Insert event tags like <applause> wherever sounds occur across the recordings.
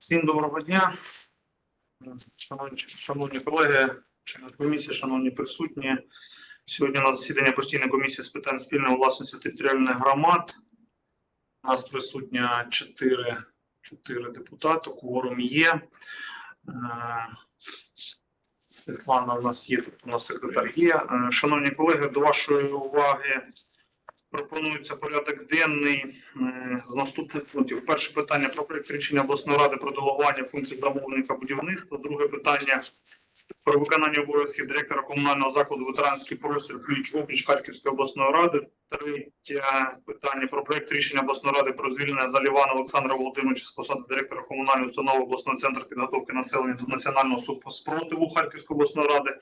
Всім доброго дня. Шановні, шановні колеги, члени комісії, шановні присутні. Сьогодні на засідання постійної комісії з питань спільної власності територіальних громад. У нас присутня 4, 4 депутати, кворум є. Е, Світлана у нас є, тут у нас секретар є. Е, Шановні колеги, до вашої уваги пропонується порядок денний е, з наступних пунктів. Перше питання про проект рішення обласної ради про делегування функцій замовника будівництва. Друге питання про виконання обов'язків директора комунального закладу ветеранський простір ключ опліч Харківської обласної ради. Третє питання про проект рішення обласної ради про звільнення Залівана Олександра Володимировича з посади директора комунальної установи обласного центру підготовки населення до національного спротиву Харківської обласної ради.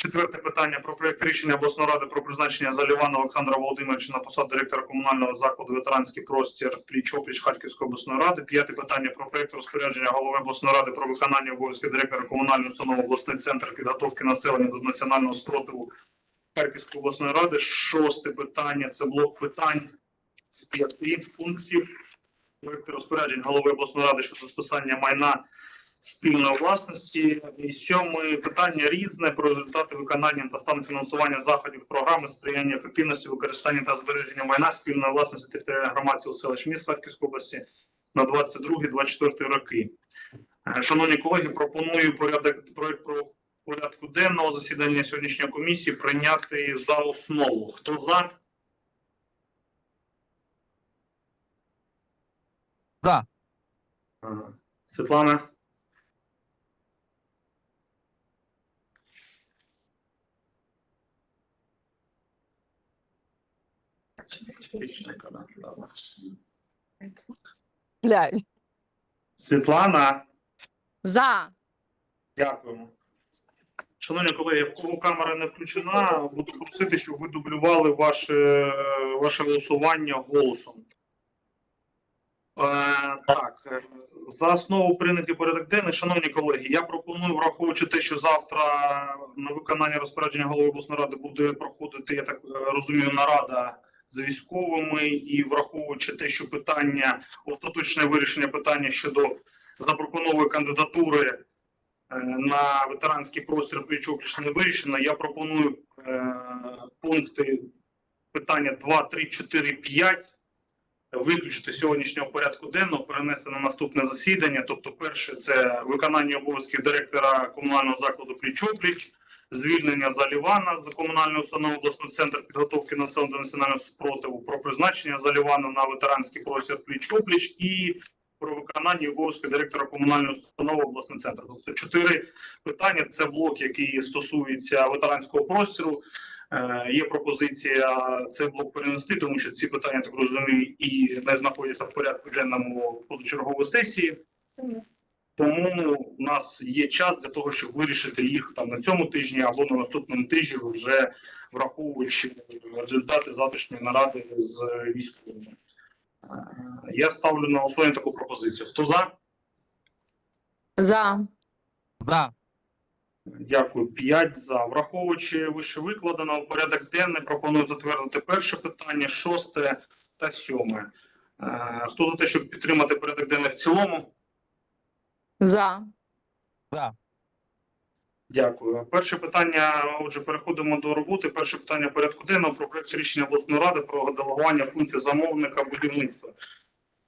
Четверте питання про проект рішення обласної ради про призначення Залівана Олександра Володимировича на посаду директора комунального закладу ветеранський простір пліч опліч Харківської обласної ради. П'яте питання про проект розпорядження голови обласної ради про виконання обов'язків директора комунальної установи обласний центр підготовки населення до національного спротиву Харківської обласної ради. Шосте питання це блок питань з п'яти пунктів. Проект розпоряджень голови обласної ради щодо списання майна спільної власності. І сьоме питання різне про результати виконання та стан фінансування заходів програми сприяння ефективності використання та збереження майна спільної власності територіальних громад сіл селищ міст Харківської області на 22-24 роки. Е, Шановні колеги, пропоную порядок проект про порядку денного засідання сьогоднішньої комісії прийняти за основу. Хто за? За. Е, Світлана. Глянь. Світлана, За. дякуємо. Шановні колеги, в кого камера не включена, буду просити, щоб ви дублювали ваше, ваше голосування голосом. Е, так, е, за основу прийнятий порядок денний. Шановні колеги, я пропоную, враховуючи те, що завтра на виконання розпорядження голови обласної ради буде проходити, я так е, розумію, нарада з військовими, і враховуючи те, що питання остаточне вирішення питання щодо запропонованої кандидатури е, на ветеранський простір пліч не вирішено. Я пропоную е, пункти питання 2, 3, 4, 5 виключити сьогоднішнього порядку денного, перенести на наступне засідання. Тобто, перше це виконання обов'язків директора комунального закладу пліч-опліч, звільнення Залівана з комунальної установи обласного центру підготовки населення до національного спротиву, про призначення Залівана на ветеранський простір пліч-опліч і про виконання обов'язків директора комунальної установи обласний центр. Тобто чотири питання. Це блок, який стосується ветеранського простору. Е, Є пропозиція цей блок перенести, тому що ці питання, так розумію, і не знаходяться в порядку денному позачергової сесії. Тому у нас є час для того, щоб вирішити їх там на цьому тижні або на наступному тижні, вже враховуючи результати завтрашньої наради з військовими. Я ставлю на голосування таку пропозицію. Хто за? За. За. Дякую. П'ять за. Враховуючи вище викладено, порядок денний пропоную затвердити перше питання, шосте та сьоме. Е, Хто за те, щоб підтримати порядок денний в цілому? За. За. Дякую. Перше питання. Отже, переходимо до роботи. Перше питання порядку денного про проект рішення обласної ради про делегування функції замовника будівництва.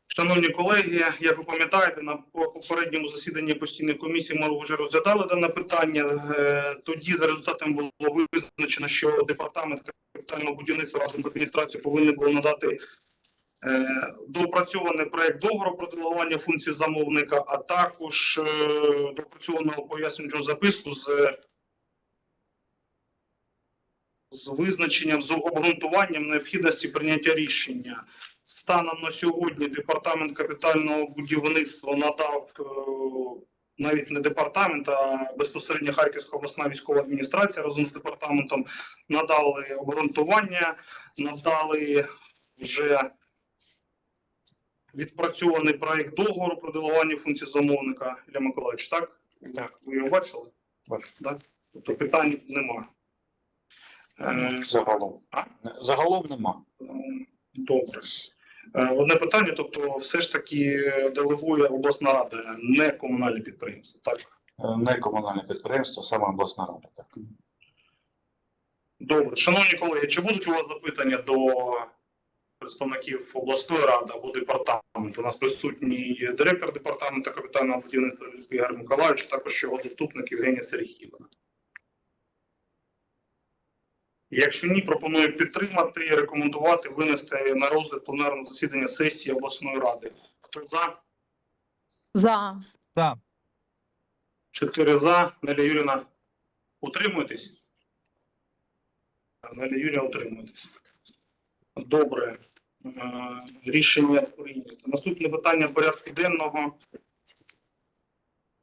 Шановні колеги, як ви пам'ятаєте, на попередньому засіданні постійної комісії ми вже розглядали дане питання. Е, Тоді за результатами було визначено, що департамент капітального будівництва разом з адміністрацією повинен був надати е, доопрацьований проект договору про делегування функцій замовника, а також е, доопрацьованого пояснюючого записку з з визначенням з обґрунтуванням необхідності прийняття рішення. Станом на сьогодні департамент капітального будівництва надав е, навіть не департамент, а безпосередньо Харківська обласна військова адміністрація разом з департаментом надали обґрунтування, надали вже відпрацьований проект договору про делегування функцій замовника Ілля Миколаївич, так? Так. Ви його бачили? Бачу. Так? Тобто питань нема. Е, Загалом. А? Загалом нема. Ем, Добре. Е, Одне питання, тобто, все ж таки делегує обласна рада, не комунальне підприємство. Так, Е, Не комунальне підприємство, саме обласна рада. Так. добре. Шановні колеги, чи будуть у вас запитання до представників обласної ради або департаменту? У нас присутній директор департаменту капітального будівництва Львівський Ігор Миколаївич, також його заступник Євгенія Сергіївна. Якщо ні, пропоную підтримати і рекомендувати винести на розгляд пленарного засідання сесії обласної ради. Хто за? За. За. Чотири за. Неля Юріна, утримуєтесь? Неля Юрія, утримуєтесь. Добре. Е, Рішення прийнято. Наступне питання порядку денного.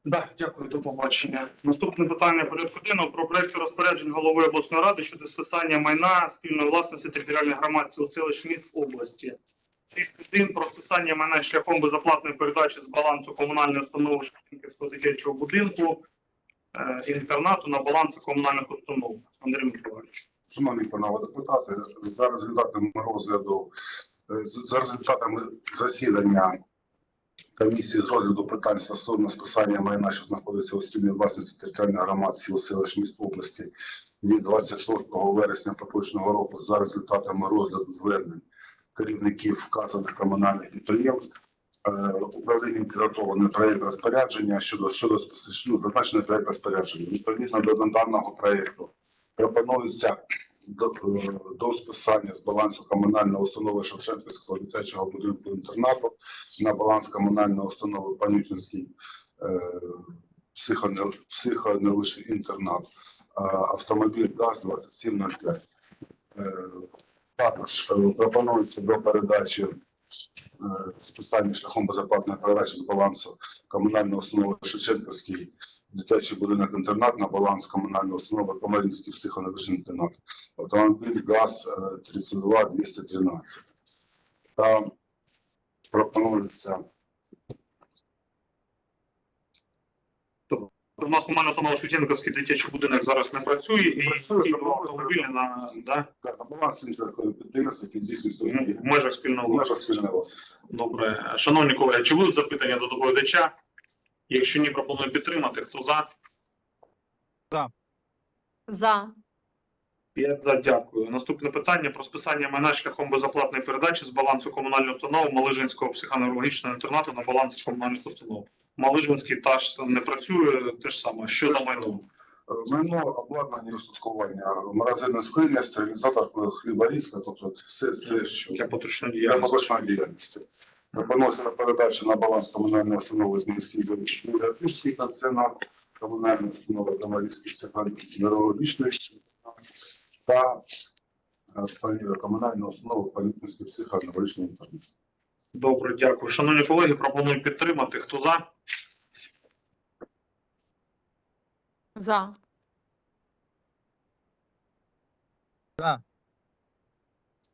Да, дякую, до побачення. Наступне питання порядку денного про проект розпоряджень голови обласної ради щодо списання майна спільної власності територіальних громад сіл селищ міст області. 1 про списання майна шляхом безоплатної передачі з балансу комунальної установи Шевченківського дитячого будинку е, інтернату на баланс комунальних установ. Андрій Миколаївич. Шановні панове депутати, за результатами розгляду, е, за результатами засідання комісії з розгляду питань стосовно списання майна, що знаходиться у спільній власності територіальних громад сіл селищ міст області від 26 вересня поточного року за результатами розгляду звернень керівників вказаних комунальних підприємств. е, Управлінням підготовлений проєкт розпорядження щодо щодо зазначений проєкт розпорядження. Відповідно до даного проєкту пропонується до, до списання з балансу комунальної установи Шевченківського дитячого будинку інтернату на баланс комунальної установи Панютинський е, психонев- психоневрологічний інтернат е, автомобіль ГАЗ 2705. Е, також е, пропонується до передачі е, списання шляхом безоплатної передачі з балансу комунальної установи Шевченківський дитячий будинок інтернат на баланс комунальної установи Комаринський психоневрологічний інтернат. Автомобіль ГАЗ е, 32 213. Та пропонується У нас комунальна установа Шевченківський дитячий будинок зараз не працює і Працює, автомобілі на, да, баланс підприємств, які здійснюють в межах спільного. Добре. Шановні колеги, чи будуть запитання до доповідача? Якщо ні, пропоную підтримати. Хто за? За. П'ять за дякую. Наступне питання про списання майна шляхом безоплатної передачі з балансу комунальної установи Малижинського психоневрологічного інтернату на баланс комунальних установ. Малижинський теж не працює, те ж саме. Що за майно? Майно обладнання і устаткування, морозильне склення, стерилізатор хліборізка, тобто все це, що Для поточної для діяльності. На передачу на баланс комунальної установи Змінський Географічний пансіонат, комунальної установи Комарівський психоневрологічний та комунальної установи Політницький психоневрологічний інтернат. Добре, дякую. Шановні колеги, пропоную підтримати. Хто за? За. За.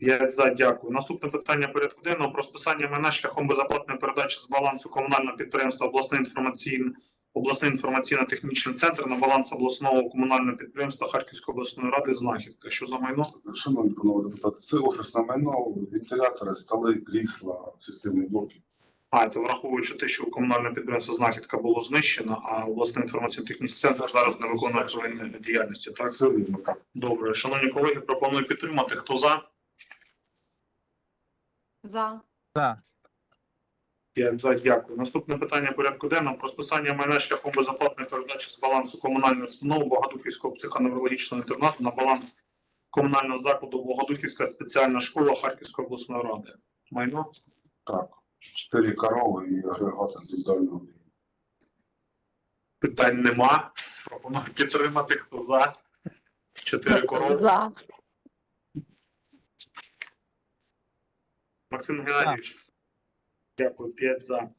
П'ять за дякую. Наступне питання порядку денного про списання майна шляхом безоплатної передачі з балансу комунального підприємства обласний інформаційний обласний інформаційно-технічний центр на баланс обласного комунального підприємства Харківської обласної ради знахідка. Що за майно? Шановні панове депутати, це офісне майно, вентилятори, столи, крісла, системні блоки. А, це враховуючи те, що комунальне підприємство знахідка було знищено, а обласний інформаційно-технічний центр зараз не виконує своєї діяльності. Так, Це вірно, добре. Шановні колеги, пропоную підтримати. Хто за? За. За. П'ять за дякую. Наступне питання порядку денного про списання майна шляхом безоплатної передачі з балансу комунальної установи Богодухівського психоневрологічного інтернату на баланс комунального закладу Богодухівська спеціальна школа Харківської обласної ради. Майно Так. Чотири корови і агрегат індивідуального питань нема. Пропоную підтримати. Хто за? Чотири <laughs> корови. За. Максим Геннадійович. Дякую, 5 за.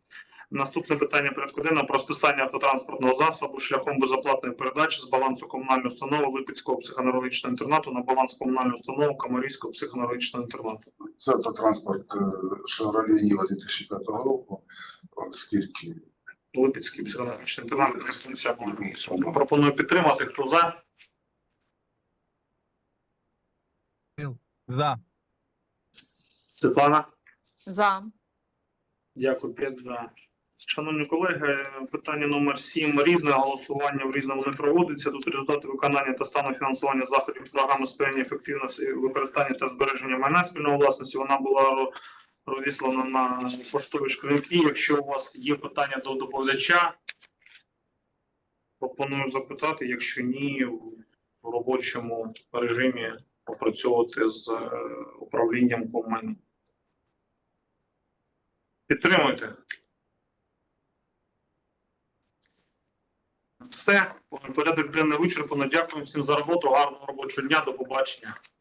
Наступне питання порядку денного про списання автотранспортного засобу шляхом безоплатної передачі з балансу комунальної установи Липецького психоневрологічного інтернату на баланс комунальної установи Камарійського психоневрологічного інтернату. Це автотранспорт Chevrolet Niva 2005 року, оскільки Липецький психоневрологічний інтернат. Пропоную підтримати. Хто за? За. Світлана? За. Дякую, 5 за. Шановні колеги, питання номер 7. Різне голосування в різному не проводиться. Тут результати виконання та стану фінансування заходів програми сприяння ефективності використання та збереження майна спільної власності. Вона була ро- розіслана на поштові шкринки. Якщо у вас є питання до доповідача, пропоную запитати. Якщо ні, в робочому режимі попрацьовувати з е, управлінням комайном. Підтримуйте. Все, порядок денний вичерпано. Дякую всім за роботу. Гарного робочого дня. До побачення.